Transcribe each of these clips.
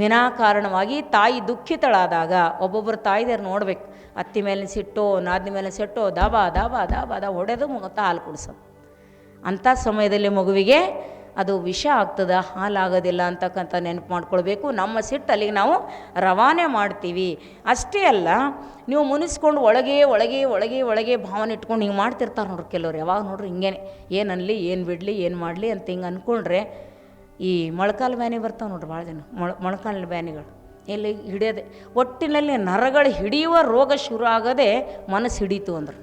ವಿನಾಕಾರಣವಾಗಿ ತಾಯಿ ದುಃಖಿತಳಾದಾಗ ಒಬ್ಬೊಬ್ಬರು ತಾಯಿದೇರು ನೋಡ್ಬೇಕು. ಅತ್ತಿ ಮೇಲೆ ಸಿಟ್ಟೋ, ನಾದಿನ ಮೇಲೆ ಸಿಟ್ಟೋ, ದಾಬಾ ದಾಬಾ ದಾಬಾ ದಾ ಹೊಡೆದು ಮುಗತ ಹಾಲು ಕುಡಿಸೋದು ಅಂಥ ಸಮಯದಲ್ಲಿ ಮಗುವಿಗೆ ಅದು ವಿಷ ಆಗ್ತದ, ಹಾಲಾಗೋದಿಲ್ಲ ಅಂತಕ್ಕಂಥ ನೆನಪು ಮಾಡ್ಕೊಳ್ಬೇಕು. ನಮ್ಮ ಸಿಟ್ಟು ಅಲ್ಲಿಗೆ ನಾವು ರವಾನೆ ಮಾಡ್ತೀವಿ. ಅಷ್ಟೇ ಅಲ್ಲ, ನೀವು ಮುನಿಸ್ಕೊಂಡು ಒಳಗೆ ಒಳಗೆ ಒಳಗೆ ಒಳಗೆ ಭಾವನೆ ಇಟ್ಕೊಂಡು ಹಿಂಗೆ ಮಾಡ್ತಿರ್ತಾರೆ ನೋಡ್ರಿ ಕೆಲವ್ರು. ಯಾವಾಗ ನೋಡ್ರಿ ಹಿಂಗೇನೆ, ಏನು ಅನ್ಲಿ, ಏನು ಬಿಡಲಿ, ಏನು ಮಾಡಲಿ ಅಂತ ಹಿಂಗೆ ಅಂದ್ಕೊಂಡ್ರೆ ಈ ಮೊಳಕಾಲು ಬ್ಯಾನಿ ಬರ್ತಾವೆ ನೋಡ್ರಿ ಭಾಳ ಜನ. ಮೊಳ ಮೊಳಕಾಲಿನ ಬ್ಯಾನಿಗಳು ಎಲ್ಲಿ ಹಿಡಿಯೋದೆ, ಒಟ್ಟಿನಲ್ಲಿ ನರಗಳು ಹಿಡಿಯುವ ರೋಗ ಶುರು ಆಗೋದೆ ಮನಸ್ಸು ಹಿಡೀತು ಅಂದ್ರೆ.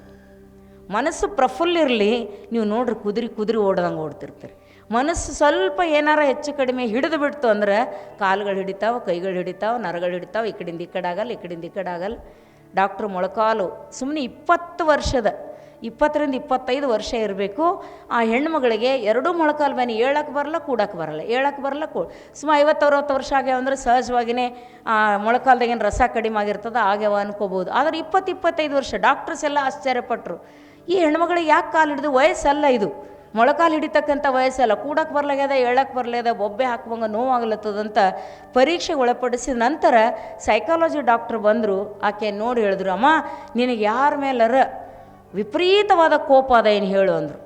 ಮನಸ್ಸು ಪ್ರಫುಲ್ಲ ಇರಲಿ, ನೀವು ನೋಡ್ರಿ ಕುದುರೆ ಕುದುರೆ ಓಡ್ದಂಗೆ ಓಡ್ತಿರ್ತೀರಿ. ಮನಸ್ಸು ಸ್ವಲ್ಪ ಏನಾರ ಹೆಚ್ಚು ಕಡಿಮೆ ಹಿಡಿದು ಬಿಡ್ತು ಅಂದ್ರೆ ಕಾಲುಗಳು ಹಿಡಿತಾವೆ, ಕೈಗಳು ಹಿಡಿತಾವೆ, ನರಗಳು ಹಿಡಿತಾವೆ, ಈ ಕಡೆಯಿಂದ ಈ ಕಡೆ ಆಗಲ್ಲ, ಈ ಕಡೆಯಿಂದ ಈ ಕಡೆ ಆಗಲ್ಲ. ಡಾಕ್ಟ್ರ್ ಮೊಳಕಾಲು ಸುಮ್ಮನೆ ಇಪ್ಪತ್ತು ವರ್ಷದ ಇಪ್ಪತ್ತರಿಂದ ಇಪ್ಪತ್ತೈದು ವರ್ಷ ಇರಬೇಕು. ಆ ಹೆಣ್ಮಗಳಿಗೆ ಎರಡೂ ಮೊಳಕಾಲು ಬ್ಯಾನಿ ಹೇಳಕ್ಕೆ ಬರಲ್ಲ, ಕೂಡಕ್ಕೆ ಬರಲ್ಲ. ಹೇಳಕ್ಕೆ ಬರಲ್ಲ, ಕೂ ಸುಮ್ಮ ಐವತ್ತು ಅರವತ್ತು ವರ್ಷ ಆಗ್ಯಾವ ಅಂದ್ರೆ ಸಹಜವಾಗಿಯೇ ಆ ಮೊಳಕಾಲ್ದಾಗೇನು ರಸ ಕಡಿಮೆ ಆಗಿರ್ತದೆ, ಆಗ್ಯಾವ ಅನ್ಕೋಬೋದು ಆದರೆ ಇಪ್ಪತ್ತು ಇಪ್ಪತ್ತೈದು ವರ್ಷ ಡಾಕ್ಟರ್ಸ್ ಎಲ್ಲ ಆಶ್ಚರ್ಯಪಟ್ಟರು ಈ ಹೆಣ್ಮಗಳಿಗೆ ಯಾಕೆ ಕಾಲು ಹಿಡಿದು? ವಯಸ್ಸಲ್ಲ ಇದು. ಮೊಳಕಾಲು ಹಿಡಿತಕ್ಕಂಥ ವಯಸ್ಸಲ್ಲ. ಕೂಡಕ್ಕೆ ಬರಲಾಗ್ಯದ ಹೇಳಕ್ಕೆ ಬರಲಾಗ್ಯದ, ಬೊಬ್ಬೆ ಹಾಕುವಂಗ ನೋವಾಗ್ಲತ್ತದಂತ ಪರೀಕ್ಷೆಗೆ ಒಳಪಡಿಸಿದ ನಂತರ ಸೈಕಾಲಜಿ ಡಾಕ್ಟ್ರ್ ಬಂದರು. ಆಕೆ ನೋಡಿ ಹೇಳಿದ್ರು, ಅಮ್ಮ, ನಿನಗೆ ಯಾರ ಮೇಲರ ವಿಪರೀತವಾದ ಕೋಪ ಅದ ಏನು ಹೇಳು ಅಂದರು.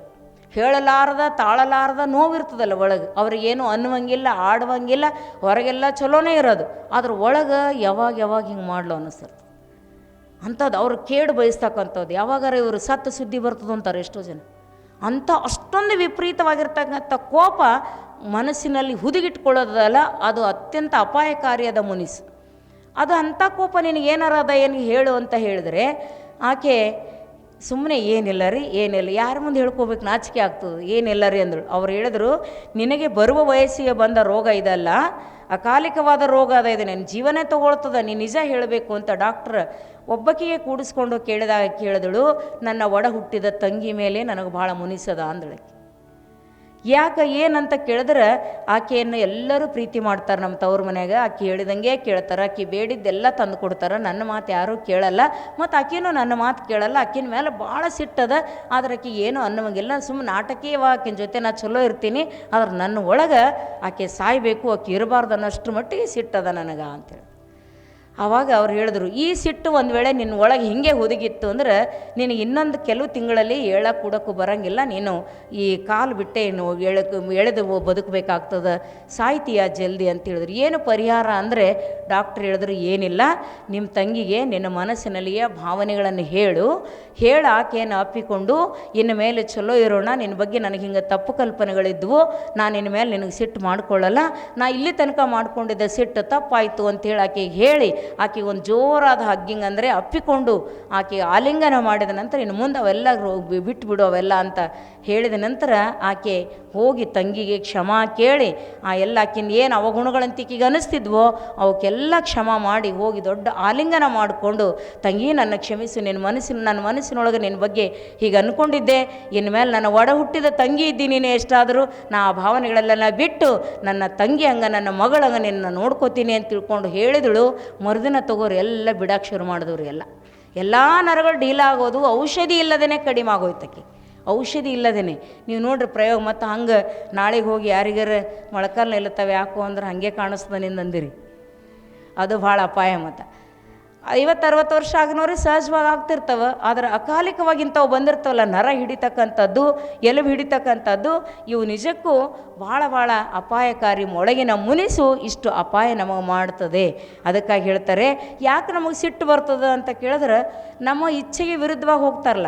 ಹೇಳಲಾರದ, ತಾಳಲಾರದ ನೋವಿರ್ತದಲ್ಲ ಒಳಗೆ. ಅವ್ರಿಗೇನು ಅನ್ನುವಂಗಿಲ್ಲ, ಆಡುವಂಗಿಲ್ಲ, ಹೊರಗೆಲ್ಲ ಚಲೋನೇ ಇರೋದು. ಆದ್ರೆ ಒಳಗೆ ಯಾವಾಗ ಯಾವಾಗ ಹಿಂಗೆ ಮಾಡ್ಲು ಅನ್ನಿಸ್ತದೆ. ಅಂಥದ್ದು ಅವ್ರು ಕೇಡು ಬಯಸ್ತಕ್ಕಂಥದ್ದು ಯಾವಾಗಾರ ಇವರು ಸತ್ತು ಸುದ್ದಿ ಬರ್ತದೆ ಅಂತಾರೆ ಎಷ್ಟೋ ಜನ. ಅಂಥ ಅಷ್ಟೊಂದು ವಿಪರೀತವಾಗಿರ್ತಕ್ಕಂಥ ಕೋಪ ಮನಸ್ಸಿನಲ್ಲಿ ಹುದುಗಿಟ್ಕೊಳ್ಳೋದಲ್ಲ, ಅದು ಅತ್ಯಂತ ಅಪಾಯಕಾರಿಯಾದ ಮುನಿಸು. ಅದು ಅಂಥ ಕೋಪ ನಿನಗೆ ಏನಾರ ಅದ ಏನು ಹೇಳು ಅಂತ ಹೇಳಿದ್ರೆ, ಆಕೆ ಸುಮ್ಮನೆ ಏನಿಲ್ಲ ರೀ, ಏನಿಲ್ಲ. ಯಾರ ಮುಂದೆ ಹೇಳ್ಕೋಬೇಕು ನಾಚಿಕೆ ಆಗ್ತದೆ. ಏನಿಲ್ಲ ರೀ ಅಂದರು. ಅವ್ರು ಹೇಳಿದ್ರು, ನಿನಗೆ ಬರುವ ವಯಸ್ಸಿಗೆ ಬಂದ ರೋಗ ಇದಲ್ಲ. ಅಕಾಲಿಕವಾದ ರೋಗ ಅದ ಇದೆ. ನನ್ನ ಜೀವನೇ ತಗೊಳ್ತದ. ನೀನು ನಿಜ ಹೇಳಬೇಕು ಅಂತ ಡಾಕ್ಟ್ರ್ ಒಬ್ಬಕಿಗೆ ಕೂಡಿಸ್ಕೊಂಡು ಕೇಳಿದಾಗ ಕೇಳಿದಳು, ನನ್ನ ಒಡ ಹುಟ್ಟಿದ ತಂಗಿ ಮೇಲೆ ನನಗೆ ಭಾಳ ಮುನಿಸದ ಅಂದಳಕ್ಕೆ ಯಾಕೆ ಏನಂತ ಕೇಳಿದ್ರೆ ಆಕೆಯನ್ನು ಎಲ್ಲರೂ ಪ್ರೀತಿ ಮಾಡ್ತಾರೆ ನಮ್ಮ ತವ್ರ ಮನೆಯಾಗ. ಆಕೆ ಹೇಳಿದಂಗೆ ಕೇಳ್ತಾರೆ, ಆಕೆ ಬೇಡಿದ್ದೆಲ್ಲ ತಂದು ಕೊಡ್ತಾರೆ. ನನ್ನ ಮಾತು ಯಾರೂ ಕೇಳಲ್ಲ. ಮತ್ತು ಆಕೆಯೂ ನನ್ನ ಮಾತು ಕೇಳಲ್ಲ. ಆಕಿನ ಮೇಲೆ ಭಾಳ ಸಿಟ್ಟದ. ಆದ್ರೆ ಆಕೆ ಏನು ಅನ್ನೋಂಗಿಲ್ಲ ಸುಮ್ಮನೆ ನಾಟಕೀಯವ ಆಕಿನ ಜೊತೆ ನಾ ಚಲೋ ಇರ್ತೀನಿ. ಆದ್ರೆ ನನ್ನ ಒಳಗೆ ಆಕೆ ಸಾಯಬೇಕು, ಆಕೆ ಇರಬಾರ್ದು ಅನ್ನೋಷ್ಟು ಮಟ್ಟಿಗೆ ಸಿಟ್ಟದ ನನಗೆ ಅಂತೇಳಿ ಆವಾಗ ಅವ್ರು ಹೇಳಿದ್ರು, ಈ ಸಿಟ್ಟು ಒಂದು ವೇಳೆ ನಿನ್ನ ಒಳಗೆ ಹಿಂಗೆ ಹುದುಗಿತ್ತು ಅಂದ್ರೆ ನಿನಗೆ ಇನ್ನೊಂದು ಕೆಲವು ತಿಂಗಳಲ್ಲಿ ಏಳ ಕೂಡಕ್ಕೂ ಬರೋಂಗಿಲ್ಲ. ನೀನು ಈ ಕಾಲು ಬಿಟ್ಟೆ ಏನು ಎಳಕ್ಕೆ ಎಳೆದು ಬದುಕಬೇಕಾಗ್ತದೆ. ಸಾಯ್ತೀಯ ಜಲ್ದಿ? ಅಂತ ಹೇಳಿದ್ರು. ಏನು ಪರಿಹಾರ? ಅಂದರೆ ಡಾಕ್ಟ್ರ್ ಹೇಳಿದ್ರು, ಏನಿಲ್ಲ. ನಿಮ್ಮ ತಂಗಿಗೆ ನಿನ್ನ ಮನಸ್ಸಿನಲ್ಲಿಯ ಭಾವನೆಗಳನ್ನು ಹೇಳು. ಹೇಳು ಆಕೆಯನ್ನು ಅಪ್ಪಿಕೊಂಡು, ಇನ್ನು ಮೇಲೆ ಚಲೋ ಇರೋಣ. ನಿನ್ನ ಬಗ್ಗೆ ನನಗೆ ಹಿಂಗೆ ತಪ್ಪು ಕಲ್ಪನೆಗಳಿದ್ವು. ನಾನು ನಿನ್ನ ಮೇಲೆ ನಿನಗೆ ಸಿಟ್ಟು ಮಾಡ್ಕೊಳ್ಳಲ್ಲ. ನಾ ಇಲ್ಲಿ ತನಕ ಮಾಡ್ಕೊಂಡಿದ್ದೆ ಸಿಟ್ಟು ತಪ್ಪಾಯಿತು ಅಂತೇಳಿ ಆಕೆಗೆ ಹೇಳಿ ಆಕೆಗೆ ಒಂದು ಜೋರಾದ ಹಗ್ಗಿಂಗ್ ಅಂದರೆ ಅಪ್ಪಿಕೊಂಡು ಆಕೆ ಆಲಿಂಗನ ಮಾಡಿದ ನಂತರ ಇನ್ನು ಮುಂದೆ ಅವೆಲ್ಲ ಬಿಟ್ಟುಬಿಡು ಅವೆಲ್ಲ ಅಂತ ಹೇಳಿದ ನಂತರ ಆಕೆ ಹೋಗಿ ತಂಗಿಗೆ ಕ್ಷಮಾ ಕೇಳಿ, ಆ ಎಲ್ಲ ಆಕಿನ ಏನು ಅವಗುಣಗಳಂತ ಈಕಿಗೆ ಅನಿಸ್ತಿದ್ವೋ, ಅವಕ್ಕೆಲ್ಲ ಕ್ಷಮ ಮಾಡಿ ಹೋಗಿ ದೊಡ್ಡ ಆಲಿಂಗನ ಮಾಡಿಕೊಂಡು, ತಂಗಿ ನನ್ನ ಕ್ಷಮಿಸು ನಿನ್ನ ಮನಸ್ಸಿನ, ನನ್ನ ಮನಸ್ಸಿನೊಳಗೆ ನಿನ್ನ ಬಗ್ಗೆ ಹೀಗೆ ಅಂದ್ಕೊಂಡಿದ್ದೆ ಇನ್ಮೇಲೆ ನನ್ನ ಒಡ ಹುಟ್ಟಿದ ತಂಗಿ ಇದ್ದೀನಿ ನೀನು ಎಷ್ಟಾದರೂ, ನಾ ಆ ಭಾವನೆಗಳೆಲ್ಲ ಬಿಟ್ಟು ನನ್ನ ತಂಗಿ ಹಂಗ ನನ್ನ ಮಗಳಂಗ ನಿನ್ನ ನೋಡ್ಕೋತೀನಿ ಅಂತ ತಿಳ್ಕೊಂಡು ಹೇಳಿದಳು. ಮರುದಿನ ತಗೋರು, ಎಲ್ಲ ಬಿಡಕ್ಕೆ ಶುರು ಮಾಡಿದವ್ರು ಎಲ್ಲ. ಎಲ್ಲ ನರಗಳು ಡೀಲಾಗೋದು ಔಷಧಿ ಇಲ್ಲದೇ ಕಡಿಮೆ ಆಗೋಯ್ತಕ್ಕೆ. ಔಷಧಿ ಇಲ್ಲದೇನೆ. ನೀವು ನೋಡ್ರಿ ಪ್ರಯೋಗ, ಮತ್ತು ಹಂಗೆ ನಾಳೆಗೆ ಹೋಗಿ ಯಾರಿಗಾರ ಮೊಳಕಾಲು ನಿಲ್ಲತ್ತವೆ ಯಾಕೋ ಅಂದ್ರೆ ಹಾಗೆ ಕಾಣಿಸ್ತದೆ ನಿಂದಂದಿರಿ ಅದು ಭಾಳ ಅಪಾಯ ಮತ್ತು. ಐವತ್ತು ಅರವತ್ತು ವರ್ಷ ಆಗಿನವ್ರೆ ಸಹಜವಾಗಿ ಆಗ್ತಿರ್ತವೆ, ಆದರೆ ಅಕಾಲಿಕವಾಗಿ ಇಂಥವು ಬಂದಿರ್ತವಲ್ಲ, ನರ ಹಿಡಿತಕ್ಕಂಥದ್ದು, ಎಲುಬು ಹಿಡಿತಕ್ಕಂಥದ್ದು, ಇವು ನಿಜಕ್ಕೂ ಭಾಳ ಭಾಳ ಅಪಾಯಕಾರಿ, ಮೊಳಗಿನ ಮುನಿಸು ಇಷ್ಟು ಅಪಾಯ ನಮಗೆ ಮಾಡ್ತದೆ. ಅದಕ್ಕಾಗಿ ಹೇಳ್ತಾರೆ, ಯಾಕೆ ನಮಗೆ ಸಿಟ್ಟು ಬರ್ತದೆ ಅಂತ ಕೇಳಿದ್ರೆ, ನಮ್ಮ ಇಚ್ಛೆಗೆ ವಿರುದ್ಧವಾಗಿ ಹೋಗ್ತಾರಲ್ಲ.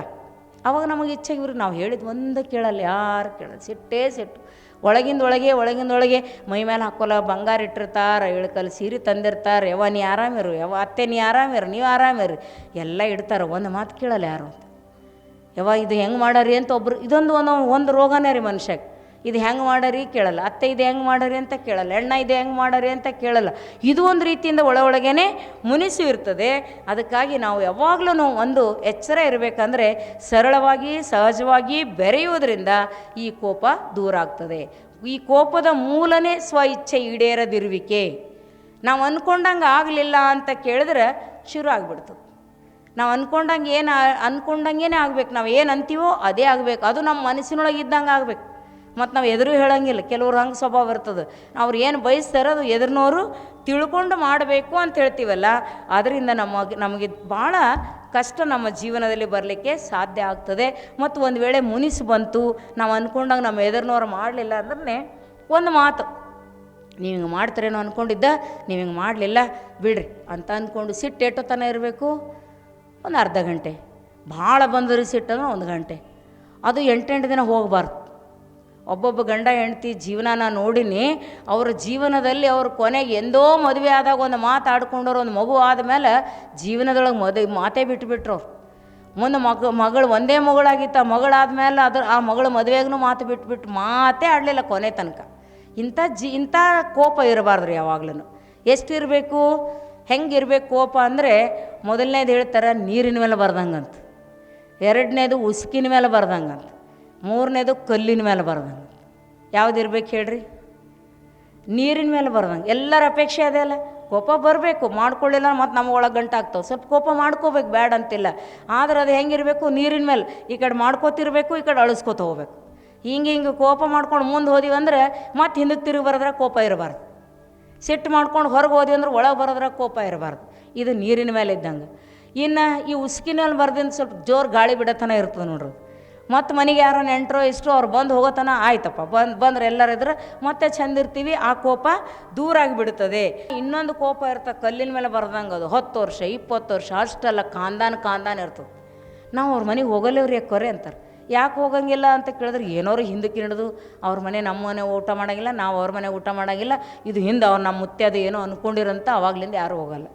ಅವಾಗ ನಮಗೆ ಇಚ್ಛೆ ಇವ್ರಿಗೆ ನಾವು ಹೇಳಿದ ಒಂದು ಕೇಳಲ್ಲ, ಯಾರು ಕೇಳಲ್ಲ. ಸಿಟ್ಟೇ ಸಿಟ್ಟು. ಒಳಗಿಂದ ಒಳಗೆ ಒಳಗಿಂದ ಒಳಗೆ ಮೈ ಮೇಲೆ ಹಾಕೋಲ್ಲ, ಬಂಗಾರ ಇಟ್ಟಿರ್ತಾರೆ ಇಳ್ಕಲ್ ಸೀರೆ ತಂದಿರ್ತಾರೆ. ಯವ ನೀ ಆರಾಮಿರು ಯಾವ ಅತ್ತೆ, ನೀ ಆರಾಮಿರು, ನೀವು ಆರಾಮಿರು. ಎಲ್ಲ ಇಡ್ತಾರೆ, ಒಂದು ಮಾತು ಕೇಳಲ್ಲ ಯಾರು ಅಂತ. ಯವ ಇದು ಹೆಂಗೆ ಮಾಡರಿ ಅಂತ ಒಬ್ರು, ಇದೊಂದು ಒಂದು ಒಂದು ರೋಗನೇ ರೀ ಮನುಷ್ಯಗೆ ಇದು ಹೆಂಗೆ ಮಾಡರಿ ಕೇಳಲ್ಲ. ಅತ್ತೆ ಇದು ಹೆಂಗೆ ಮಾಡರಿ ಅಂತ ಕೇಳಲ್ಲ. ಎಣ್ಣ ಇದು ಹೆಂಗೆ ಮಾಡರಿ ಅಂತ ಕೇಳಲ್ಲ. ಇದು ಒಂದು ರೀತಿಯಿಂದ ಒಳ ಒಳಗೇನೆ ಮುನಿಸು ಇರ್ತದೆ. ಅದಕ್ಕಾಗಿ ನಾವು ಯಾವಾಗಲೂ ಒಂದು ಎಚ್ಚರ ಇರಬೇಕಂದ್ರೆ ಸರಳವಾಗಿ, ಸಹಜವಾಗಿ ಬೆರೆಯುವುದರಿಂದ ಈ ಕೋಪ ದೂರ ಆಗ್ತದೆ. ಈ ಕೋಪದ ಮೂಲನೇ ಸ್ವ ಇಚ್ಛೆ ಈಡೇರದಿರುವಿಕೆ. ನಾವು ಅಂದ್ಕೊಂಡಂಗೆ ಆಗಲಿಲ್ಲ ಅಂತ ಕೇಳಿದ್ರೆ ಶುರು ಆಗಿಬಿಡ್ತು. ನಾವು ಅಂದ್ಕೊಂಡಂಗೆ ಏನು ಅಂದ್ಕೊಂಡಂಗೆ ಆಗ್ಬೇಕು. ನಾವು ಏನು ಅಂತೀವೋ ಅದೇ ಆಗಬೇಕು. ಅದು ನಮ್ಮ ಮನಸ್ಸಿನೊಳಗೆ ಇದ್ದಂಗೆ ಆಗ್ಬೇಕು. ಮತ್ತು ನಾವು ಎದುರು ಹೇಳಂಗಿಲ್ಲ. ಕೆಲವ್ರು ಹಂಗೆ ಸ್ವಭಾವ ಇರ್ತದೆ. ಅವ್ರು ಏನು ಬಯಸ್ತಾರೆ ಅದು ಎದುರಿನವರು ತಿಳ್ಕೊಂಡು ಮಾಡಬೇಕು ಅಂತ ಹೇಳ್ತೀವಲ್ಲ. ಅದರಿಂದ ನಮಗೆ ನಮಗೆ ಭಾಳ ಕಷ್ಟ ನಮ್ಮ ಜೀವನದಲ್ಲಿ ಬರಲಿಕ್ಕೆ ಸಾಧ್ಯ ಆಗ್ತದೆ. ಮತ್ತು ಒಂದು ವೇಳೆ ಮುನಿಸು ಬಂತು, ನಾವು ಅಂದ್ಕೊಂಡಾಗ ನಮ್ಮ ಎದುರಿನವ್ರು ಮಾಡಲಿಲ್ಲ ಅಂದ್ರೆ ಒಂದು ಮಾತು. ನೀವು ಹಿಂಗೆ ಮಾಡ್ತಾರೇನೋ ಅಂದ್ಕೊಂಡಿದ್ದ ನೀವು ಹಿಂಗೆ ಮಾಡಲಿಲ್ಲ, ಬಿಡ್ರಿ ಅಂತ ಅಂದ್ಕೊಂಡು ಸಿಟ್ಟು ಎಷ್ಟು ತನ ಇರಬೇಕು. ಒಂದು ಅರ್ಧ ಗಂಟೆ. ಭಾಳ ಬಂದರೆ ಸಿಟ್ಟಂದ್ರೆ ಒಂದು ಗಂಟೆ. ಅದು ಎಂಟೆಂಟು ದಿನ ಹೋಗಬಾರ್ದು. ಒಬ್ಬೊಬ್ಬ ಗಂಡ ಹೆಂಡತಿ ಜೀವನನ ನೋಡಿನಿ, ಅವ್ರ ಜೀವನದಲ್ಲಿ ಅವ್ರ ಕೊನೆಗೆ ಎಂದೋ ಮದುವೆ ಆದಾಗ ಒಂದು ಮಾತಾಡ್ಕೊಂಡವ್ರು ಒಂದು ಮಗು ಆದಮೇಲೆ ಜೀವನದೊಳಗೆ ಮದುವೆ ಮಾತೇ ಬಿಟ್ಬಿಟ್ರು ಅವ್ರು. ಮುಂದೆ ಮಗ, ಮಗಳು ಒಂದೇ ಮಗಳಾಗಿತ್ತು ಆ ಮಗಳಾದ್ಮೇಲೆ ಅದ್ರ, ಆ ಮಗಳ ಮದುವೆಗೂ ಮಾತು ಬಿಟ್ಬಿಟ್ಟು ಮಾತೇ ಆಡಲಿಲ್ಲ ಕೊನೆ ತನಕ. ಇಂಥ ಜಿ, ಇಂಥ ಕೋಪ ಇರಬಾರ್ದು ರೀ ಯಾವಾಗ್ಲೂ ಎಷ್ಟಿರಬೇಕು ಹೆಂಗಿರ್ಬೇಕು ಕೋಪ ಅಂದರೆ ಮೊದಲನೇದು ಹೇಳ್ತಾರೆ, ನೀರಿನ ಮೇಲೆ ಬರ್ದಂಗಂತ. ಎರಡನೇದು ಉಸುಕಿನ ಮೇಲೆ ಬರ್ದಂಗಂತ. ಮೂರನೇದು ಕಲ್ಲಿನ ಮೇಲೆ ಬರ್ದಂಗೆ ಯಾವ್ದು ಇರ್ಬೇಕು ಹೇಳ್ರಿ? ನೀರಿನ ಮೇಲೆ ಬರ್ದಂಗೆ ಎಲ್ಲರ ಅಪೇಕ್ಷೆ ಅದೇ ಅಲ್ಲ. ಕೋಪ ಬರಬೇಕು, ಮಾಡ್ಕೊಳ್ಳಿಲ್ಲ ಮತ್ತು ನಮ್ಮ ಒಳಗೆ ಗಂಟು ಆಗ್ತಾವೆ ಸ್ವಲ್ಪ ಕೋಪ ಮಾಡ್ಕೋಬೇಕು, ಬ್ಯಾಡ ಅಂತಿಲ್ಲ. ಆದ್ರೆ ಅದು ಹೆಂಗಿರಬೇಕು? ನೀರಿನ ಮೇಲೆ. ಈ ಕಡೆ ಮಾಡ್ಕೋತಿರ್ಬೇಕು, ಈ ಕಡೆ ಅಳಿಸ್ಕೊತ ಹೋಗ್ಬೇಕು. ಹಿಂಗೆ ಹಿಂಗೆ ಕೋಪ ಮಾಡ್ಕೊಂಡು ಮುಂದೆ ಹೋದಿವಿ ಅಂದ್ರೆ ಮತ್ತೆ ಹಿಂದಕ್ಕೆ ತಿರುಗಿ ಬರೋದ್ರೆ ಕೋಪ ಇರಬಾರ್ದು. ಸಿಟ್ಟು ಮಾಡ್ಕೊಂಡು ಹೊರಗೆ ಹೋದ್ವಿ ಅಂದ್ರೆ ಒಳಗೆ ಬರೋದ್ರೆ ಕೋಪ ಇರಬಾರ್ದು. ಇದು ನೀರಿನ ಮೇಲೆ ಇದ್ದಂಗೆ. ಇನ್ನು ಈ ಉಸುಕಿನಲ್ಲಿ ಬರ್ದಿಂದ ಸ್ವಲ್ಪ ಜೋರು ಗಾಳಿ ಬಿಡತನ ಇರ್ತದೆ ನೋಡ್ರಿ. ಮತ್ತು ಮನೆಗೆ ಯಾರೋ ನೆಂಟರು ಇಷ್ಟು ಅವ್ರು ಬಂದು ಹೋಗೋತನ ಆಯ್ತಪ್ಪ. ಬಂದು, ಬಂದ್ರೆ ಎಲ್ಲರಿದ್ರೆ ಮತ್ತೆ ಚಂದ ಇರ್ತೀವಿ, ಆ ಕೋಪ ದೂರ ಆಗಿಬಿಡ್ತದೆ. ಇನ್ನೊಂದು ಕೋಪ ಇರ್ತದೆ, ಕಲ್ಲಿನ ಮೇಲೆ ಬರ್ದಂಗೆ ಅದು. ಹತ್ತು ವರ್ಷ, ಇಪ್ಪತ್ತು ವರ್ಷ, ಅಷ್ಟೆಲ್ಲ ಕಾಂದಾನ ಕಾಂದಾನ ಇರ್ತದೆ. ನಾವು ಅವ್ರ ಮನೆಗೆ ಹೋಗಲ್ಲೇವ್ರಿ ಕೊರೆ ಅಂತಾರೆ. ಯಾಕೆ ಹೋಗಂಗಿಲ್ಲ ಅಂತ ಕೇಳಿದ್ರೆ ಏನೋರು ಹಿಂದಕ್ಕೆ ಹಿಡಿದು ಅವ್ರ ಮನೆ ನಮ್ಮ ಮನೆ ಊಟ ಮಾಡೋಂಗಿಲ್ಲ, ನಾವು ಅವ್ರ ಮನೆ ಊಟ ಮಾಡೋಂಗಿಲ್ಲ, ಇದು ಹಿಂದೆ ಅವ್ರು ನಮ್ಮ ಮುತ್ತೆ ಏನೋ ಅಂದ್ಕೊಂಡಿರೋಂಥ ಅವಾಗ್ಲಿಂದ ಯಾರೂ ಹೋಗಲ್ಲ.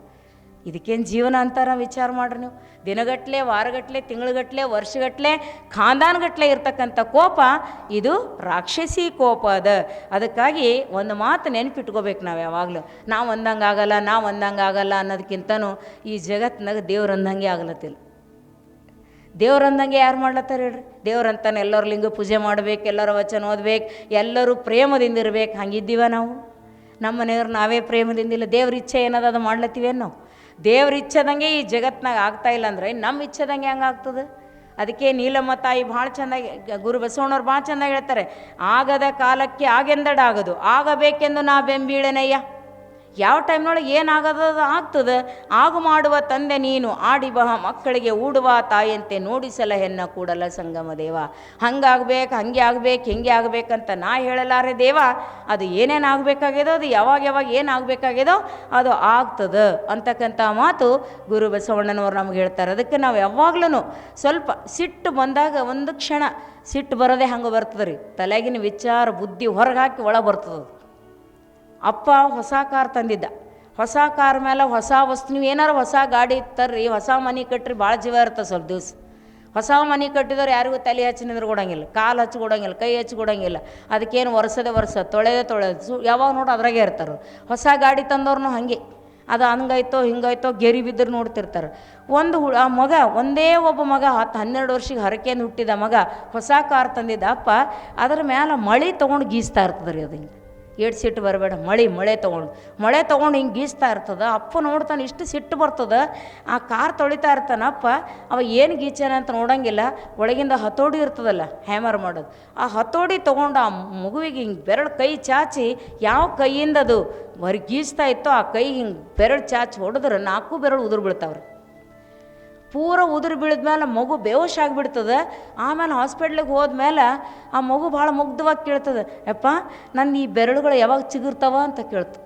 ಇದಕ್ಕೇನು ಜೀವನ ಅಂತಾರ ವಿಚಾರ ಮಾಡ್ರಿ ನೀವು. ದಿನಗಟ್ಟಲೆ ವಾರಗಟ್ಟಲೆ ತಿಂಗಳಗಟ್ಟಲೆ ವರ್ಷಗಟ್ಟಲೆ ಖಾಂದಾನ್ಗಟ್ಟಲೆ ಇರ್ತಕ್ಕಂಥ ಕೋಪ ಇದು ರಾಕ್ಷಸಿ ಕೋಪ ಅದ. ಅದಕ್ಕಾಗಿ ಒಂದು ಮಾತು ನೆನ್ಪಿಟ್ಕೋಬೇಕು ನಾವು ಯಾವಾಗಲೂ. ನಾವು ಅಂದಂಗೆ ಆಗಲ್ಲ, ನಾವು ಅಂದಂಗೆ ಆಗಲ್ಲ ಅನ್ನೋದಕ್ಕಿಂತನೂ ಈ ಜಗತ್ತಿನಾಗ ದೇವ್ರು ಅಂದಂಗೆ ಆಗ್ಲತ್ತಿಲ್ಲ. ದೇವ್ರಂದಂಗೆ ಯಾರು ಮಾಡ್ಲತ್ತಾರ ಹೇಳ್ರಿ? ದೇವ್ರಂತಾನೆ ಎಲ್ಲರ ಲಿಂಗ ಪೂಜೆ ಮಾಡ್ಬೇಕು, ಎಲ್ಲರ ವಚನ ಓದ್ಬೇಕು, ಎಲ್ಲರೂ ಪ್ರೇಮದಿಂದ ಇರ್ಬೇಕು ಹಂಗಿದ್ದೀವ ನಾವು? ನಮ್ಮ ಮನೆಯವ್ರು ನಾವೇ ಪ್ರೇಮದಿಂದ ಇಲ್ಲ ದೇವ್ರ ಇಚ್ಛೆ ಏನದ ಅದು ಮಾಡ್ಲತ್ತೀವೇನು ನಾವು? ದೇವ್ರ ಇಚ್ಛದಂಗೆ ಈ ಜಗತ್ನಾಗ ಆಗ್ತಾ ಇಲ್ಲ ಅಂದ್ರೆ ನಮ್ಮ ಇಚ್ಛದಂಗೆ ಹೆಂಗೆ ಆಗ್ತದೆ? ಅದಕ್ಕೆ ನೀಲಮ್ಮ ತಾಯಿ ಭಾಳ ಚೆನ್ನಾಗಿ ಗುರು ಬಸವಣ್ಣವ್ರು ಭಾಳ ಚೆನ್ನಾಗಿ ಹೇಳ್ತಾರೆ, ಆಗದ ಕಾಲಕ್ಕೆ ಆಗೆಂದಡಾಗದು, ಆಗಬೇಕೆಂದು ನಾ ಬೆಂಬೀಳೆನಯ್ಯ? ಯಾವ ಟೈಮ್ನೊಳಗೆ ಏನಾಗದ ಆಗ್ತದೆ? ಆಗು ಮಾಡುವ ತಂದೆ ನೀನು, ಆಡಿ ಬಹ ಮಕ್ಕಳಿಗೆ ಊಡುವ, ತಾಯಿಯಂತೆ ನೋಡಿಸಲ ಹೆನ್ನ ಕೂಡಲ ಸಂಗಮ ದೇವ. ಹಂಗಾಗ್ಬೇಕು, ಹಂಗೆ ಆಗ್ಬೇಕು, ಹಿಂಗೆ ಆಗ್ಬೇಕಂತ ನಾ ಹೇಳಲಾರೆ ದೇವ, ಅದು ಏನೇನು ಆಗಬೇಕಾಗ್ಯದೋ, ಅದು ಯಾವಾಗ ಯಾವಾಗ ಏನಾಗಬೇಕಾಗ್ಯದೋ ಅದು ಆಗ್ತದೆ. ಅಂತಕ್ಕಂಥ ಮಾತು ಗುರು ಬಸವಣ್ಣನವ್ರು ನಮ್ಗೆ ಹೇಳ್ತಾರೆ. ಅದಕ್ಕೆ ನಾವು ಯಾವಾಗ್ಲೂ ಸ್ವಲ್ಪ ಸಿಟ್ಟು ಬಂದಾಗ ಒಂದು ಕ್ಷಣ, ಸಿಟ್ಟು ಬರೋದೇ ಹಂಗೆ ಬರ್ತದೆ ರೀ ತಲೆಗಿನ ವಿಚಾರ, ಬುದ್ಧಿ ಹೊರಗೆ ಹಾಕಿ ಒಳಗೆ ಬರ್ತದೆ ಅಪ್ಪ ಹೊಸ ಕಾರ್ ತಂದಿದ್ದ. ಹೊಸ ಕಾರ್ ಮೇಲೆ ಹೊಸ ವಸ್ತು, ನೀವು ಏನಾರು ಹೊಸ ಗಾಡಿ ತರ್ರಿ, ಹೊಸ ಮನೆ ಕಟ್ಟ್ರಿ ಭಾಳ ಜೀವ ಇರ್ತದೆ ಸ್ವಲ್ಪ ದಿವ್ಸ. ಹೊಸ ಮನೆ ಕಟ್ಟಿದವ್ರು ಯಾರಿಗೂ ತಲೆ ಹಚ್ಚಿ ನಿಂದ್ರಗೊಡಂಗಿಲ್ಲ ಕಾಲು ಹಚ್ಚಿ ಕೊಡೋಂಗಿಲ್ಲ ಕೈ ಹಚ್ಚಿ ಕೊಡೋಂಗಿಲ್ಲ ಅದಕ್ಕೇನು ವರ್ಷದೇ ವರ್ಷ ತೊಳೆದೇ ತೊಳೆದು ಸು, ಯಾವಾಗ ನೋಡಿ ಅದ್ರಾಗೆ ಇರ್ತಾರೆ. ಹೊಸ ಗಾಡಿ ತಂದವ್ರನ್ನೂ ಹಾಗೆ. ಅದು ಹಂಗಾಯ್ತೋ, ಹಿಂಗಾಯ್ತೋ, ಗೆರಿ ಬಿದ್ದರು ನೋಡ್ತಿರ್ತಾರೆ. ಒಂದು ಹು, ಆ ಮಗ, ಒಂದೇ ಒಬ್ಬ ಮಗ ಹತ್ತು ಹನ್ನೆರಡು ವರ್ಷಕ್ಕೆ ಹರಕೆಯನ್ನು ಹುಟ್ಟಿದ ಮಗ, ಹೊಸ ಕಾರ್ ತಂದಿದ್ದ ಅಪ್ಪ, ಅದರ ಮೇಲೆ ಮಳೆ ತೊಗೊಂಡು ಗೀಸ್ತಾ ಇರ್ತದೆ ರೀ ಏಟ್ ಸಿಟ್ಟು ಬರಬೇಡ, ಮಳೆ ಮಳೆ ತೊಗೊಂಡು. ಮಳೆ ತೊಗೊಂಡು ಹಿಂಗೆ ಗೀಚ್ತಾ ಇರ್ತದ, ಅಪ್ಪ ನೋಡ್ತಾನೆ ಇಷ್ಟು ಸಿಟ್ಟು ಬರ್ತದೆ, ಆ ಕಾರ್ ತೊಳಿತಾ ಇರ್ತಾನಪ್ಪ ಅವ ಏನು ಗೀಚಾನ ಅಂತ ನೋಡೋಂಗಿಲ್ಲ, ಒಳಗಿಂದ ಹತೋಡಿ ಇರ್ತದಲ್ಲ, ಹ್ಯಾಮರ್ ಮಾಡೋದು. ಆ ಹತೋಡಿ ತೊಗೊಂಡು ಆ ಮಗುವಿಗೆ ಹಿಂಗೆ ಬೆರಳು ಕೈ ಚಾಚಿ, ಯಾವ ಕೈಯಿಂದ ಅದು ಹೊರಗೆ ಗೀಚ್ತಾ ಇತ್ತೋ ಆ ಕೈ ಹಿಂಗೆ ಬೆರಳು ಚಾಚಿ ಹೊಡೆದ್ರೆ ನಾಲ್ಕು ಬೆರಳು ಉದುರು ಬೀಳ್ತಾವ್ರಿ ಪೂರ ಉದುರು ಬೀಳಿದ್ಮೇಲೆ ಮಗು ಬೇವಶ್ ಆಗಿಬಿಡ್ತದೆ. ಆಮೇಲೆ ಹಾಸ್ಪಿಟ್ಲಿಗೆ ಹೋದ್ಮೇಲೆ ಆ ಮಗು ಭಾಳ ಮುಗ್ಧವಾಗಿ ಕೇಳ್ತದೆ, ಯಪ್ಪ ನನ್ನ ಈ ಬೆರಳುಗಳು ಯಾವಾಗ ಚಿಗುರ್ತಾವ? ಅಂತ ಕೇಳ್ತು.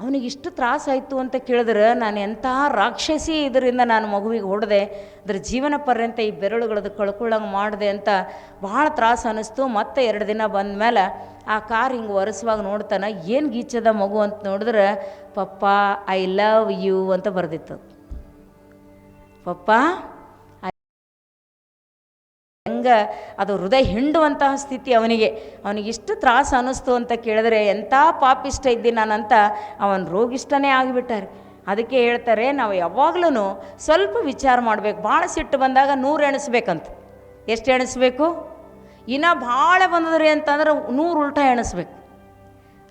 ಅವನಿಗೆ ಇಷ್ಟು ತ್ರಾಸಾಯಿತು ಅಂತ ಕೇಳಿದ್ರೆ, ನಾನು ಎಂಥ ರಾಕ್ಷಸಿ ಇದರಿಂದ ನಾನು ಮಗುವಿಗೆ ಹೊಡೆದೆ. ಅದರ ಜೀವನ ಪರ್ಯಂತ ಈ ಬೆರಳುಗಳದ್ದು ಕಳ್ಕೊಳ್ಳಂಗೆ ಮಾಡಿದೆ ಅಂತ ಭಾಳ ತ್ರಾಸ ಅನ್ನಿಸ್ತು ಮತ್ತೆ ಎರಡು ದಿನ ಬಂದ ಮೇಲೆ ಆ ಕಾರ್ ಹಿಂಗೆ ಒರೆಸುವಾಗ ನೋಡ್ತಾನೆ, ಏನು ಗೀಚದ ಮಗು ಅಂತ ನೋಡಿದ್ರೆ, ಪಪ್ಪ, ಐ ಲವ್ ಯು ಅಂತ ಬರೆದಿತ್ತು. ಪಪ್ಪ, ಹೆಂಗೆ ಅದು ಹೃದಯ ಹಿಂಡುವಂತಹ ಸ್ಥಿತಿ ಅವನಿಗೆ. ಅವನಿಗೆ ಇಷ್ಟು ತ್ರಾಸ ಅನ್ನಿಸ್ತು ಅಂತ ಕೇಳಿದ್ರೆ ಎಂಥ ಪಾಪಿಷ್ಟ ಇದ್ದೀನಿ ನಾನಂತ, ಅವನ ರೋಗಿಷ್ಟನೇ ಆಗಿಬಿಟ್ಟಾರೆ. ಅದಕ್ಕೆ ಹೇಳ್ತಾರೆ, ನಾವು ಯಾವಾಗಲೂ ಸ್ವಲ್ಪ ವಿಚಾರ ಮಾಡಬೇಕು. ಭಾಳ ಸಿಟ್ಟು ಬಂದಾಗ ನೂರು ಎಣಿಸ್ಬೇಕಂತ. ಎಷ್ಟು ಎಣಿಸ್ಬೇಕು? ಇನ್ನು ಭಾಳ ಬಂದದ್ರಿ ಅಂತಂದ್ರೆ ನೂರು ಉಲ್ಟಾ ಎಣಿಸ್ಬೇಕು.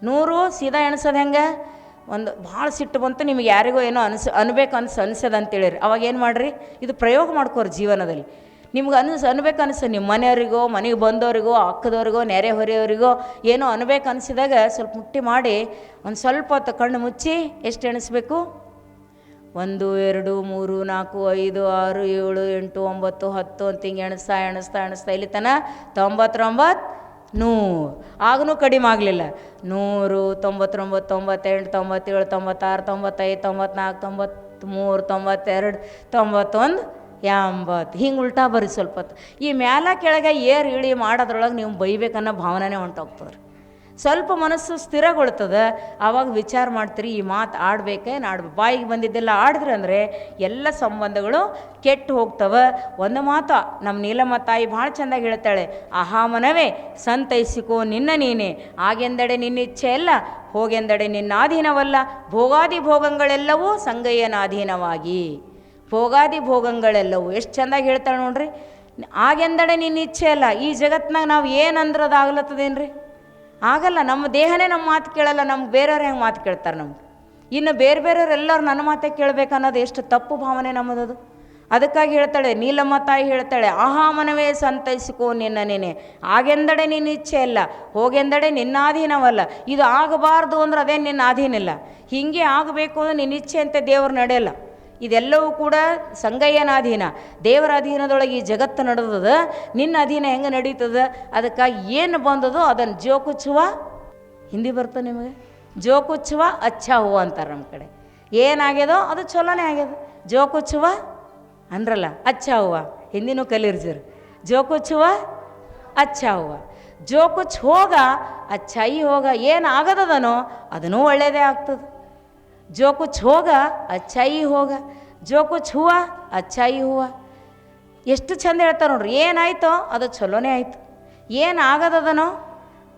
ನೂರು ಸೀದಾ ಎಣಿಸೋದು ಹೆಂಗೆ? ಒಂದು ಭಾಳ ಸಿಟ್ಟು ಬಂತು, ನಿಮಗೆ ಯಾರಿಗೋ ಏನೋ ಅನ್ಸ, ಅನ್ಬೇಕು ಅನ್ಸ್ ಅನ್ಸದ ಅಂತೇಳಿರಿ. ಅವಾಗ ಏನು ಮಾಡಿರಿ? ಇದು ಪ್ರಯೋಗ ಮಾಡ್ಕೋರಿ ಜೀವನದಲ್ಲಿ. ನಿಮ್ಗೆ ಅನಿಸ್, ಅನ್ಬೇಕು ಅನಿಸ್ತು ನಿಮ್ಮ ಮನೆಯವರಿಗೋ, ಮನೆಗೆ ಬಂದವರಿಗೋ, ಅಕ್ಕದವ್ರಿಗೋ, ನೆರೆ ಹೊರೆಯವರಿಗೋ ಏನೋ ಅನ್ಬೇಕು ಅನಿಸಿದಾಗ ಸ್ವಲ್ಪ ಮುಟ್ಟಿ ಮಾಡಿ ಒಂದು ಸ್ವಲ್ಪ ಹೊತ್ತು ಕಣ್ಣು ಮುಚ್ಚಿ ಎಷ್ಟು ಎಣಿಸ್ಬೇಕು? ಒಂದು, ಎರಡು, ಮೂರು, ನಾಲ್ಕು, ಐದು, ಆರು, ಏಳು, ಎಂಟು, ಒಂಬತ್ತು, ಹತ್ತು ಅಂತ ಹಿಂಗೆ ಎಣಿಸ್ತಾ ಎಣಿಸ್ತಾ ಎಣಿಸ್ತಾ ಇಲ್ಲಿ ತನ ತೊಂಬತ್ತೊಂಬತ್ತು ನೂರು. ಆಗೂ ಕಡಿಮೆ ಆಗಲಿಲ್ಲ. ನೂರು, ತೊಂಬತ್ತೊಂಬತ್ತು, ತೊಂಬತ್ತೆಂಟು, ತೊಂಬತ್ತೇಳು, ತೊಂಬತ್ತಾರು, ತೊಂಬತ್ತೈದು, ತೊಂಬತ್ನಾಲ್ಕು ತೊಂಬತ್ತ್ಮೂರು ತೊಂಬತ್ತೆರಡು, ತೊಂಬತ್ತೊಂದು, ಎಂಬತ್ತು. ಹಿಂಗೆ ಉಲ್ಟಾ ಬರ್ರಿ ಸ್ವಲ್ಪ ಹೊತ್ತು. ಈ ಮ್ಯಾಲ ಕೆಳಗೆ ಏರು ಇಳಿ ಮಾಡೋದ್ರೊಳಗೆ ನೀವು ಬೈಬೇಕನ್ನೋ ಭಾವನೆ ಹೊಂಟೋಗ್ತದೆ ಸ್ವಲ್ಪ ಮನಸ್ಸು ಸ್ಥಿರಗೊಳ್ತದೆ. ಆವಾಗ ವಿಚಾರ ಮಾಡ್ತೀರಿ, ಈ ಮಾತು ಆಡ್ಬೇಕೇನು ಆಡ್ ಬಾಯಿಗೆ ಬಂದಿದ್ದೆಲ್ಲ ಆಡಿದ್ರೆ ಅಂದರೆ ಎಲ್ಲ ಸಂಬಂಧಗಳು ಕೆಟ್ಟು ಹೋಗ್ತವೆ. ಒಂದು ಮಾತು ನಮ್ಮ ನೀಲಮ್ಮ ತಾಯಿ ಭಾಳ ಚೆಂದಾಗಿ ಹೇಳ್ತಾಳೆ ಅಹಾಮನವೇ ಸಂತೈಸಿಕೋ ನಿನ್ನ ನೀನೆ. ಆಗೆಂದಡೆ ನಿನ್ನ ಇಚ್ಛೆ ಎಲ್ಲ, ಹೋಗೆಂದಡೆ ನಿನ್ನ ಅಧೀನವಲ್ಲ. ಭೋಗಾದಿ ಭೋಗಗಳೆಲ್ಲವೂ ಸಂಗಯ್ಯನ ಅಧೀನವಾಗಿ. ಭೋಗಾದಿ ಭೋಗಗಳೆಲ್ಲವೂ. ಎಷ್ಟು ಚೆಂದಾಗಿ ಹೇಳ್ತಾಳೆ ನೋಡ್ರಿ. ಆಗೆಂದಡೆ ನಿನ್ನ ಇಚ್ಛೆ ಅಲ್ಲ ಈ ಜಗತ್ನಾಗ ನಾವು ಏನು ಆಗ್ಲತ್ತದೇನ್ರಿ ಆಗಲ್ಲ, ನಮ್ಮ ದೇಹನೇ ನಮ್ಮ ಮಾತು ಕೇಳಲ್ಲ ನಮ್ಗೆ ಬೇರೆಯವ್ರು ಹೆಂಗೆ ಮಾತು ಕೇಳ್ತಾರೆ ನಮ್ಗೆ? ಇನ್ನು ಬೇರೆ ಬೇರೆಯವ್ರು ಎಲ್ಲರೂ ನನ್ನ ಮಾತೇ ಕೇಳಬೇಕನ್ನೋದು ಎಷ್ಟು ತಪ್ಪು ಭಾವನೆ ನಮ್ಮದದು? ಅದಕ್ಕಾಗಿ ಹೇಳ್ತಾಳೆ, ನೀಲಮ್ಮ ತಾಯಿ ಹೇಳ್ತಾಳೆ, ಆಹಾ, ಮನವೇ ಸಂತೈಸಿಕೋ ನಿನ್ನ ನೀನೆ. ಆಗೆಂದಡೆ ನಿನ್ನ ಇಚ್ಛೆ ಅಲ್ಲ ಹೋಗೆಂದಡೆ ನಿನ್ನ ಅಧೀನವಲ್ಲ. ಇದು ಆಗಬಾರ್ದು ಅಂದ್ರೆ ಅದೇ ನಿನ್ನ ಆಧೀನ ಇಲ್ಲ? ಹೀಗೆ ಆಗಬೇಕು ಅಂದ್ರೆ ನಿನ್ನ ಇಚ್ಛೆ ಅಂತ ದೇವ್ರು ನಡೆಯಲ್ಲ. ಇದೆಲ್ಲವೂ ಕೂಡ ಸಂಗಯ್ಯನ ಅಧೀನ ದೇವರ ಅಧೀನದೊಳಗೆ ಈ ಜಗತ್ತು ನಡೆದದ. ನಿನ್ನ ಅಧೀನ ಹೆಂಗೆ ನಡೀತದ? ಅದಕ್ಕಾಗಿ ಏನು ಬಂದದೋ ಅದನ್ನು ಜೋಕುಚ್ಚುವ ಹಿಂದಿ ಬರ್ತದೆ ನಿಮಗೆ? ಜೋಕುಚ್ಚುವ ಅಚ್ಚ ಹೂವು ಅಂತಾರೆ ನಮ್ಮ ಕಡೆ. ಏನಾಗ್ಯದೋ ಅದು ಚಲೋನೇ ಆಗ್ಯದ. ಜೋಕುಚ್ಚುವ ಅಂದ್ರಲ್ಲ, ಅಚ್ಚ ಹೂವ. ಹಿಂದಿನೂ ಕಲಿರ್ಜರು. ಜೋಕುಚ್ಚುವ ಅಚ್ಚ ಹೂವ. ಜೋಕುಚ್ ಹೋಗ ಅಚ್ಚಾಯಿ ಹೋಗ ಏನು ಆಗದದನೋ ಅದನ್ನೂ ಒಳ್ಳೆಯದೇ ಆಗ್ತದೆ. जो कुछ होगा अच्छा ही ಹೋಗ ಜೋ ಕುಚ್ ಹೂವ ಅಚ್ಚಾಯಿ ಹೂವ ಎಷ್ಟು ಚಂದ ಹೇಳ್ತಾರೆ ನೋಡ್ರಿ ಏನಾಯ್ತೋ ಅದು ಚಲೋನೇ ಆಯಿತು ಏನು ಆಗದದನೋ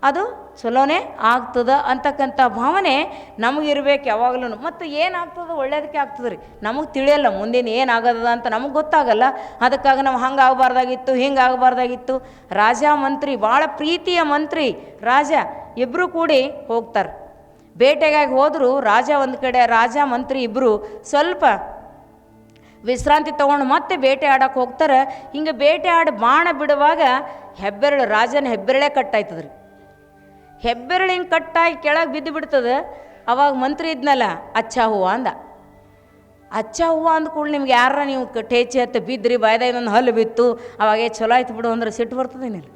ಅದು ಚಲೋನೇ ಆಗ್ತದ ಅಂತಕ್ಕಂಥ ಭಾವನೆ ನಮಗಿರ್ಬೇಕು ಯಾವಾಗಲೂ ಮತ್ತು ಏನಾಗ್ತದೆ ಒಳ್ಳೇದಕ್ಕೆ ಆಗ್ತದೆ ರೀ ನಮಗೆ ತಿಳಿಯಲ್ಲ ಮುಂದಿನ ಏನಾಗದ ಅಂತ ನಮಗೆ ಗೊತ್ತಾಗಲ್ಲ ಅದಕ್ಕಾಗಿ ನಾವು ಹಂಗೆ ಆಗಬಾರ್ದಾಗಿತ್ತು ಹಿಂಗೆ ಆಗಬಾರ್ದಾಗಿತ್ತು ರಾಜ ಮಂತ್ರಿ ಭಾಳ ಪ್ರೀತಿಯ ಮಂತ್ರಿ ರಾಜ ಇಬ್ಬರು ಕೂಡಿ ಹೋಗ್ತಾರೆ ಬೇಟೆಗಾಗಿ ಹೋದರೂ ರಾಜ ಒಂದು ಕಡೆ, ರಾಜ ಮಂತ್ರಿ ಇಬ್ಬರು ಸ್ವಲ್ಪ ವಿಶ್ರಾಂತಿ ತೊಗೊಂಡು ಮತ್ತೆ ಬೇಟೆ ಆಡೋಕೆ ಹೋಗ್ತಾರೆ. ಹಿಂಗೆ ಬೇಟೆ ಆಡಿ ಬಾಣ ಬಿಡುವಾಗ ಹೆಬ್ಬೆರಳು ರಾಜನ ಹೆಬ್ಬೆರಳೆ ಕಟ್ಟಾಯ್ತದ್ರಿ. ಹೆಬ್ಬೆರಳು ಹಿಂಗೆ ಕಟ್ಟಾಗಿ ಕೆಳಗೆ ಬಿದ್ದು ಬಿಡ್ತದೆ. ಅವಾಗ ಮಂತ್ರಿ ಇದ್ನಲ್ಲ, ಅಚ್ಚ ಹೂವು ಅಂದ. ಅಚ್ಚ ಹೂವು ಅಂದ ಕೂಡ ನಿಮ್ಗೆ ಯಾರ ನೀವು ಟೇಚಿ ಹತ್ತು ಬಿದ್ದ್ರಿ, ಬಾಯ್ದಾಗ ಇನ್ನೊಂದು ಹಲ್ಲು ಬಿತ್ತು. ಅವಾಗೇ ಚಲೋ ಆಯ್ತು ಬಿಡು ಅಂದ್ರೆ ಸಿಟ್ಟು ಬರ್ತದೇನಿಲ್ಲ.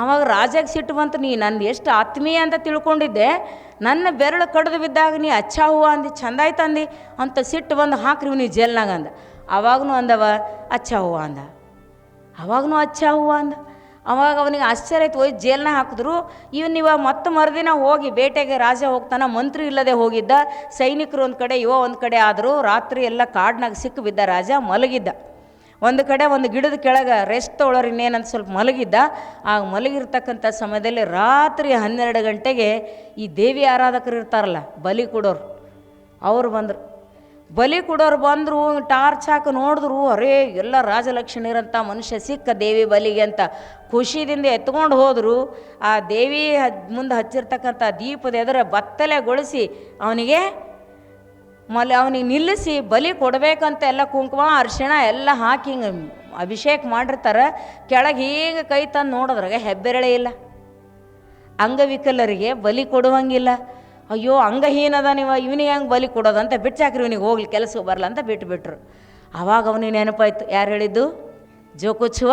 ಆವಾಗ ರಾಜಾಗೆ ಸಿಟ್ಟು ಬಂತು ನೀ ನಂದು ಎಷ್ಟು ಆತ್ಮೀಯ ಅಂತ ತಿಳ್ಕೊಂಡಿದ್ದೆ, ನನ್ನ ಬೆರಳು ಕಡ್ದು ಬಿದ್ದಾಗ ನೀ ಅಚ್ಚ ಹೂವು ಅಂದು, ಚಂದ ಆಯ್ತು ಅಂದು ಅಂತ ಸಿಟ್ಟು ಬಂದು ಹಾಕ್ರಿ ನೀ ಜೇಲ್ನಾಗ ಅಂದ. ಅವಾಗೂ ಅಂದವ, ಅಚ್ಚ ಹೂವು ಅಂದ. ಅವಾಗೂ ಅಚ್ಚ ಹೂವು ಅಂದ. ಅವಾಗ ಅವನಿಗೆ ಆಶ್ಚರ್ಯ ಆಯ್ತು ಹೋಗಿ ಜೇಲ್ನಾಗ ಹಾಕಿದ್ರು. ಇವನು ಇವಾಗ ಮತ್ತೆ ಮರುದಿನ ಹೋಗಿ ಬೇಟೆಗೆ ರಾಜ ಹೋಗ್ತಾನೆ, ಮಂತ್ರಿ ಇಲ್ಲದೆ ಹೋಗಿದ್ದ, ಸೈನಿಕರು ಒಂದು ಕಡೆ, ಇವ ಒಂದು ಕಡೆ ಆದರೂ, ರಾತ್ರಿ ಎಲ್ಲ ಕಾಡ್ನಾಗ ಸಿಕ್ಕಿ ಬಿದ್ದ ರಾಜ, ಮಲಗಿದ್ದ. ಒಂದು ಕಡೆ ಒಂದು ಗಿಡದ ಕೆಳಗೆ ರೆಸ್ಟ್ ತೊಗೊಳೋರು ಇನ್ನೇನಂತ ಸ್ವಲ್ಪ ಮಲಗಿದ್ದ. ಆ ಮಲಗಿರ್ತಕ್ಕಂಥ ಸಮಯದಲ್ಲಿ ರಾತ್ರಿ ಹನ್ನೆರಡು ಗಂಟೆಗೆ ಈ ದೇವಿ ಆರಾಧಕರು ಇರ್ತಾರಲ್ಲ, ಬಲಿ ಕೊಡೋರು. ಅವರು ಬಂದರು. ಬಲಿ ಕೊಡೋರು ಬಂದರು, ಟಾರ್ಚ್ ಹಾಕಿ ನೋಡಿದ್ರು, ಅರೇ, ಎಲ್ಲ ರಾಜಲಕ್ಷ್ಮೀರಂಥ ಮನುಷ್ಯ ಸಿಕ್ಕ ದೇವಿ ಬಲಿಗೆ ಅಂತ. ಖುಷಿದಿಂದ ಎತ್ಕೊಂಡು ಹೋದರು. ಆ ದೇವಿ ಮುಂದೆ ಹಚ್ಚಿರ್ತಕ್ಕಂಥ ದೀಪದ ಎದುರ ಬತ್ತಲೆಗೊಳಿಸಿ ಅವನಿಗೆ ಮಲ ಅವನಿಗೆ ನಿಲ್ಲಿಸಿ ಬಲಿ ಕೊಡಬೇಕಂತ ಎಲ್ಲ ಕುಂಕುಮ, ಅರಿಶಿಣ ಎಲ್ಲ ಹಾಕಿ ಹಿಂಗೆ ಅಭಿಷೇಕ ಮಾಡಿರ್ತಾರೆ. ಕೆಳಗೆ ಹೀಗೆ ಕೈ ತಂದು ನೋಡಿದ್ರಾಗ ಹೆಬ್ಬೆರಳೆ ಇಲ್ಲ. ಅಂಗವಿಕಲರಿಗೆ ಬಲಿ ಕೊಡುವಂಗಿಲ್ಲ. ಅಯ್ಯೋ, ಅಂಗಹೀನದ ನೀವು, ಇವನಿಗೆ ಹೆಂಗೆ ಬಲಿ ಕೊಡೋದಂತ ಬಿಟ್ಟಾಕ್ರಿ ಇವನಿಗೆ ಹೋಗ್ಲಿ, ಕೆಲಸಕ್ಕೆ ಬರಲ್ಲ ಅಂತ ಬಿಟ್ಬಿಟ್ರು. ಆವಾಗ ಅವನಿಗೆ ನೆನಪಾಯ್ತು, ಯಾರು ಹೇಳಿದ್ದು? ಜೋಕುಚ್ಚುವ?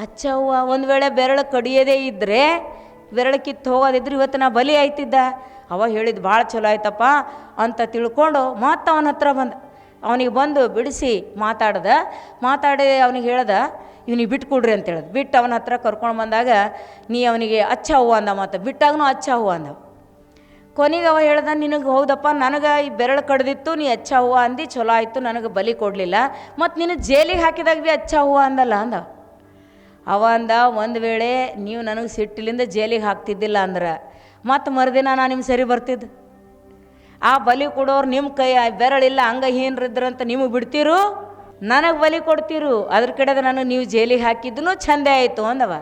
ಅಚ್ಚವ್ವ, ಒಂದು ವೇಳೆ ಬೆರಳು ಕಡಿಯೋದೇ ಇದ್ದರೆ ಬೆರಳು ಕಿತ್ತು ಹೋಗೋದಿದ್ರೆ ಇವತ್ತು ನಾ ಬಲಿ ಆಯ್ತಿದ್ದ. ಅವ ಹೇಳಿದ್ದು ಭಾಳ ಚಲೋ ಆಯ್ತಪ್ಪ ಅಂತ ತಿಳ್ಕೊಂಡು ಮತ್ತು ಅವನ ಹತ್ರ ಬಂದ, ಅವನಿಗೆ ಬಂದು ಬಿಡಿಸಿ ಮಾತಾಡ್ದ. ಮಾತಾಡಿ ಅವನಿಗೆ ಹೇಳ್ದೆ, ಇವನಿಗೆ ಬಿಟ್ಕೊಡ್ರಿ ಅಂತ ಹೇಳ್ದ. ಬಿಟ್ಟು ಅವನ ಹತ್ರ ಕರ್ಕೊಂಡು ಬಂದಾಗ, ನೀ ಅವನಿಗೆ ಅಚ್ಚ ಹೂವು ಅಂದ ಮತ್ತು ಬಿಟ್ಟಾಗೂ ಅಚ್ಚ ಹೂವು ಅಂದ ಕೊನೆಗೆ ಅವ ಹೇಳ್ದ, ನಿನಗೆ ಹೌದಪ್ಪ, ನನಗೆ ಈ ಬೆರಳು ಕಡ್ದಿತ್ತು, ನೀ ಅಚ್ಚ ಹೂವು ಅಂದು, ಚಲೋ ಆಯಿತು, ನನಗೆ ಬಲಿ ಕೊಡಲಿಲ್ಲ, ಮತ್ತು ನಿನಗೆ ಜೇಲಿಗೆ ಹಾಕಿದಾಗ ಭೀ ಅಚ್ಚ ಹೂವು ಅಂದಲ್ಲ ಅಂದ ಅವ ಅಂದ, ಒಂದು ವೇಳೆ ನೀವು ನನಗೆ ಸಿಟ್ಟಿಲಿಂದ ಜೇಲಿಗೆ ಹಾಕ್ತಿದ್ದಿಲ್ಲ ಅಂದ್ರೆ ಮತ್ತು ಮರುದಿನ ನಾನು ನಿಮ್ಮ ಸರಿ ಬರ್ತಿದ್ದೆ. ಆ ಬಲಿ ಕೊಡೋರು ನಿಮ್ಮ ಕೈ ಬೆರಳಿಲ್ಲ, ಹಂಗ ಹೀನರಿದ್ರಂತ ನಿಮಗೆ ಬಿಡ್ತೀರು? ನನಗೆ ಬಲಿ ಕೊಡ್ತೀರು, ಅದ್ರ ಕಡೆದ ನನಗೆ ನೀವು ಜೈಲಿಗೆ ಹಾಕಿದ್ದು ಚಂದೇ ಆಯಿತು ಅಂದವ.